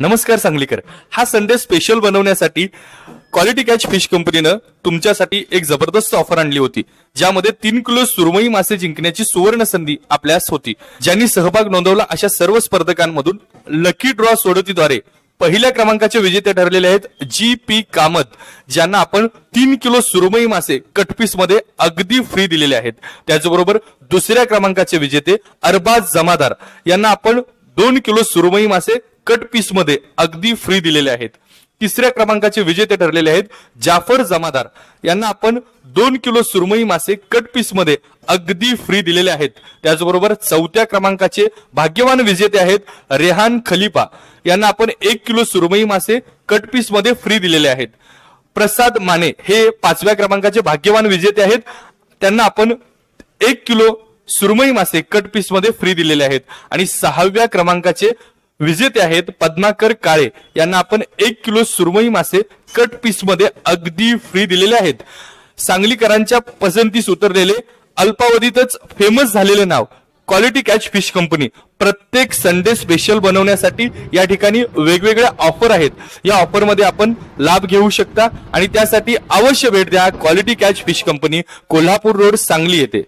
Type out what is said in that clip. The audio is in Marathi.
नमस्कार सांगलीकर. हा संडे स्पेशल बनवण्यासाठी क्वालिटी कॅच फिश कंपनीनं तुमच्यासाठी एक जबरदस्त ऑफर आणली होती. ज्यामध्ये तीन किलो सुरमई मासे जिंकण्याची सुवर्ण संधी आपल्यास होती. ज्यांनी सहभाग नोंदवला अशा सर्व स्पर्धकांमधून लकी ड्रॉ सोडतीद्वारे पहिल्या क्रमांकाचे विजेते ठरलेले आहेत जी पी कामत ज्यांना आपण तीन किलो सुरमई मासे कटपीसमध्ये अगदी फ्री दिलेले आहेत. त्याचबरोबर दुसऱ्या क्रमांकाचे विजेते अरबाज जमादार यांना आपण दोन किलो सुरमई मासे कट पीसमध्ये अगदी फ्री दिलेले आहेत. तिसऱ्या क्रमांकाचे विजेते ठरलेले आहेत जाफर जमादार. यांना आपण दोन किलो सुरमई मासे कट पीसमध्ये अगदी फ्री दिलेले आहेत. त्याचबरोबर चौथ्या क्रमांकाचे भाग्यवान विजेते आहेत रेहान खलिफा. यांना आपण एक किलो सुरमई मासे कट पीसमध्ये फ्री दिलेले आहेत. प्रसाद माने हे पाचव्या क्रमांकाचे भाग्यवान विजेते आहेत. त्यांना आपण एक किलो सुरमई मासे कट पीसमध्ये फ्री दिलेले आहेत. आणि सहाव्या क्रमांकाचे विजेते आहेत पद्माकर काळे. यांना आपण एक किलो सुरमई मासे कट पीसमध्ये अगदी फ्री दिलेले आहेत. सांगलीकरांच्या पसंतीस उतरलेले अल्पावधीतच फेमस झालेले नाव क्वालिटी कॅच फिश कंपनी प्रत्येक संडे स्पेशल बनवण्यासाठी या ठिकाणी वेगवेगळ्या ऑफर आहेत. या ऑफरमध्ये आपण लाभ घेऊ शकता आणि त्यासाठी अवश्य भेट द्या quality catch fish company Kolhapur road Sangli येथे.